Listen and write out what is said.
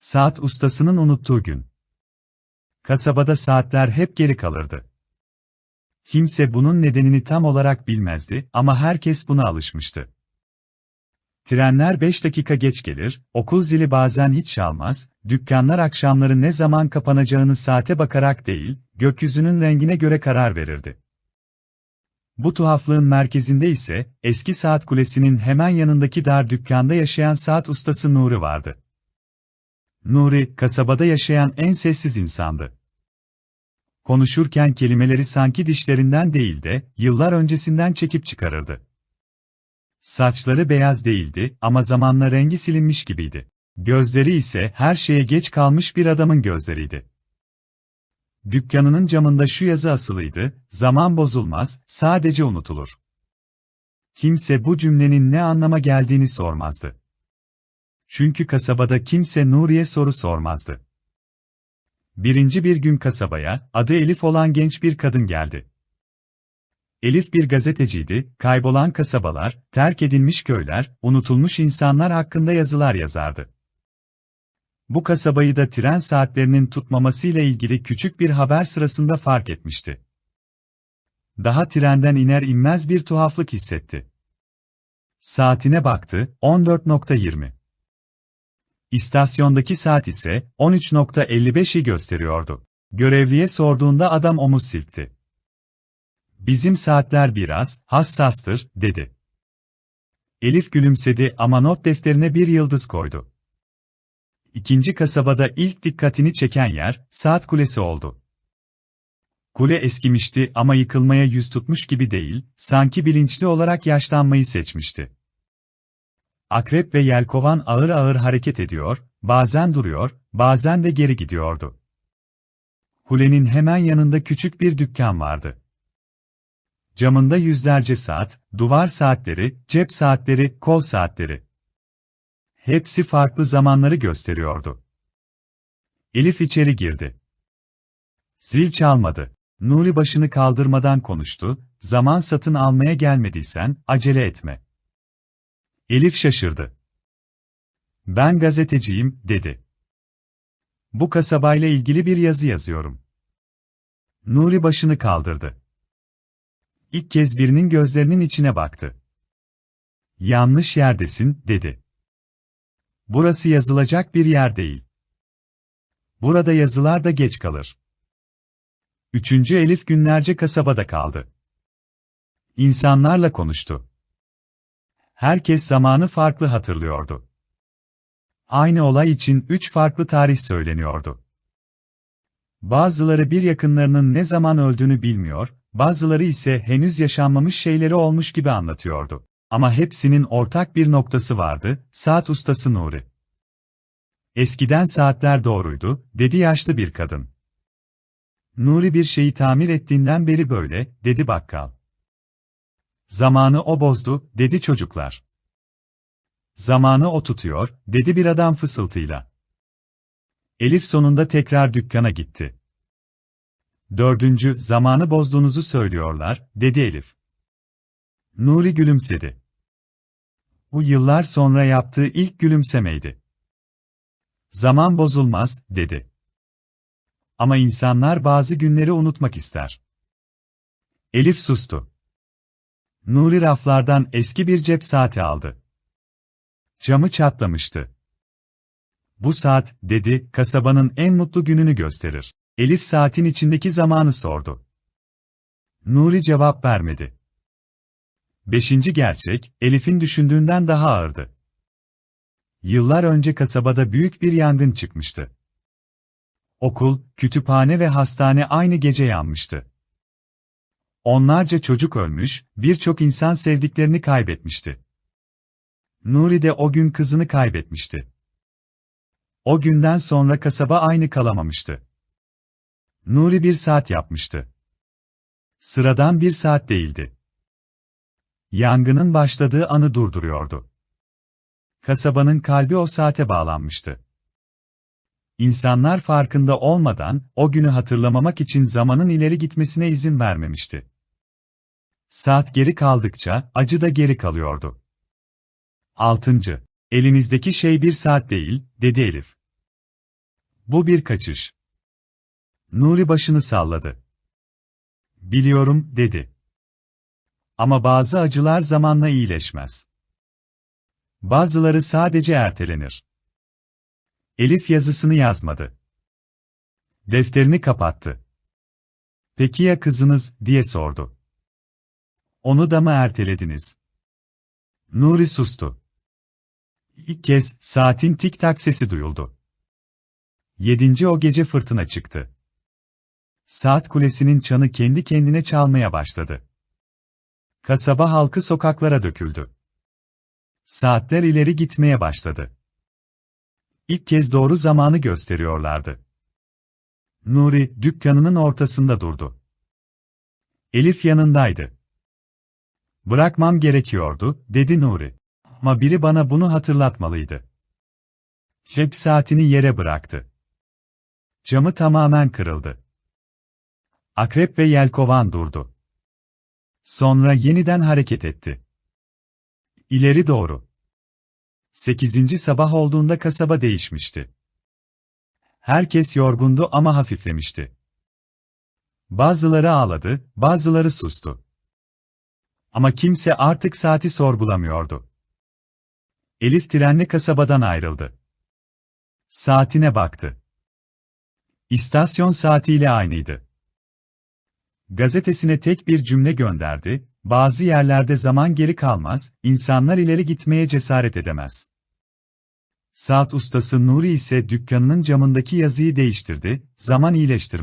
Saat ustasının unuttuğu gün. Kasabada saatler hep geri kalırdı. Kimse bunun nedenini tam olarak bilmezdi ama herkes buna alışmıştı. Trenler 5 dakika geç gelir, okul zili bazen hiç çalmaz, dükkanlar akşamları ne zaman kapanacağını saate bakarak değil, gökyüzünün rengine göre karar verirdi. Bu tuhaflığın merkezinde ise, eski saat kulesinin hemen yanındaki dar dükkanda yaşayan saat ustası Nuri vardı. Nuri, kasabada yaşayan en sessiz insandı. Konuşurken kelimeleri sanki dişlerinden değil de, yıllar öncesinden çekip çıkarırdı. Saçları beyaz değildi ama zamanla rengi silinmiş gibiydi. Gözleri ise her şeye geç kalmış bir adamın gözleriydi. Dükkanının camında şu yazı asılıydı, zaman bozulmaz, sadece unutulur. Kimse bu cümlenin ne anlama geldiğini sormazdı. Çünkü kasabada kimse Nuriye soru sormazdı. Birinci bir gün kasabaya, adı Elif olan genç bir kadın geldi. Elif bir gazeteciydi, kaybolan kasabalar, terk edilmiş köyler, unutulmuş insanlar hakkında yazılar yazardı. Bu kasabayı da tren saatlerinin tutmamasıyla ilgili küçük bir haber sırasında fark etmişti. Daha trenden iner inmez bir tuhaflık hissetti. Saatine baktı, 14.20. İstasyondaki saat ise 13.55'i gösteriyordu. Görevliye sorduğunda adam omuz silkti. Bizim saatler biraz hassastır, dedi. Elif gülümsedi ama not defterine bir yıldız koydu. İkinci kasabada ilk dikkatini çeken yer, saat kulesi oldu. Kule eskimişti ama yıkılmaya yüz tutmuş gibi değil, sanki bilinçli olarak yaşlanmayı seçmişti. Akrep ve yelkovan ağır ağır hareket ediyor, bazen duruyor, bazen de geri gidiyordu. Kulenin hemen yanında küçük bir dükkan vardı. Camında yüzlerce saat, duvar saatleri, cep saatleri, kol saatleri. Hepsi farklı zamanları gösteriyordu. Elif içeri girdi. Zil çalmadı. Nuri başını kaldırmadan konuştu, zaman satın almaya gelmediysen, acele etme. Elif şaşırdı. Ben gazeteciyim, dedi. Bu kasabayla ilgili bir yazı yazıyorum. Nuri başını kaldırdı. İlk kez birinin gözlerinin içine baktı. Yanlış yerdesin, dedi. Burası yazılacak bir yer değil. Burada yazılar da geç kalır. Üçüncü Elif günlerce kasabada kaldı. İnsanlarla konuştu. Herkes zamanı farklı hatırlıyordu. Aynı olay için üç farklı tarih söyleniyordu. Bazıları bir yakınlarının ne zaman öldüğünü bilmiyor, bazıları ise henüz yaşanmamış şeyleri olmuş gibi anlatıyordu. Ama hepsinin ortak bir noktası vardı, saat ustası Nuri. Eskiden saatler doğruydu, dedi yaşlı bir kadın. Nuri bir şeyi tamir ettiğinden beri böyle, dedi bakkal. Zamanı o bozdu, dedi çocuklar. Zamanı o tutuyor, dedi bir adam fısıltıyla. Elif sonunda tekrar dükkana gitti. Dördüncü, zamanı bozduğunuzu söylüyorlar, dedi Elif. Nuri gülümsedi. Bu yıllar sonra yaptığı ilk gülümsemeydi. Zaman bozulmaz, dedi. Ama insanlar bazı günleri unutmak ister. Elif sustu. Nuri raflardan eski bir cep saati aldı. Camı çatlamıştı. Bu saat, dedi, kasabanın en mutlu gününü gösterir. Elif saatin içindeki zamanı sordu. Nuri cevap vermedi. Beşinci gerçek, Elif'in düşündüğünden daha ağırdı. Yıllar önce kasabada büyük bir yangın çıkmıştı. Okul, kütüphane ve hastane aynı gece yanmıştı. Onlarca çocuk ölmüş, birçok insan sevdiklerini kaybetmişti. Nuri de o gün kızını kaybetmişti. O günden sonra kasaba aynı kalamamıştı. Nuri bir saat yapmıştı. Sıradan bir saat değildi. Yangının başladığı anı durduruyordu. Kasabanın kalbi o saate bağlanmıştı. İnsanlar farkında olmadan, o günü hatırlamamak için zamanın ileri gitmesine izin vermemişti. Saat geri kaldıkça, acı da geri kalıyordu. 6. Elinizdeki şey bir saat değil, dedi Elif. Bu bir kaçış. Nuri başını salladı. Biliyorum, dedi. Ama bazı acılar zamanla iyileşmez. Bazıları sadece ertelenir. Elif yazısını yazmadı. Defterini kapattı. Peki ya kızınız, diye sordu. Onu da mı ertelediniz? Nuri sustu. İlk kez saatin tik tak sesi duyuldu. Yedinci o gece fırtına çıktı. Saat kulesinin çanı kendi kendine çalmaya başladı. Kasaba halkı sokaklara döküldü. Saatler ileri gitmeye başladı. İlk kez doğru zamanı gösteriyorlardı. Nuri, dükkanının ortasında durdu. Elif yanındaydı. Bırakmam gerekiyordu, dedi Nuri. Ama biri bana bunu hatırlatmalıydı. Cep saatini yere bıraktı. Camı tamamen kırıldı. Akrep ve yelkovan durdu. Sonra yeniden hareket etti. İleri doğru. Sekizinci sabah olduğunda kasaba değişmişti. Herkes yorgundu ama hafiflemişti. Bazıları ağladı, bazıları sustu. Ama kimse artık saati sorgulamıyordu. Elif trenle kasabadan ayrıldı. Saatine baktı. İstasyon saatiyle aynıydı. Gazetesine tek bir cümle gönderdi, bazı yerlerde zaman geri kalmaz, insanlar ileri gitmeye cesaret edemez. Saat ustası Nuri ise dükkanının camındaki yazıyı değiştirdi, zaman iyileştirmez.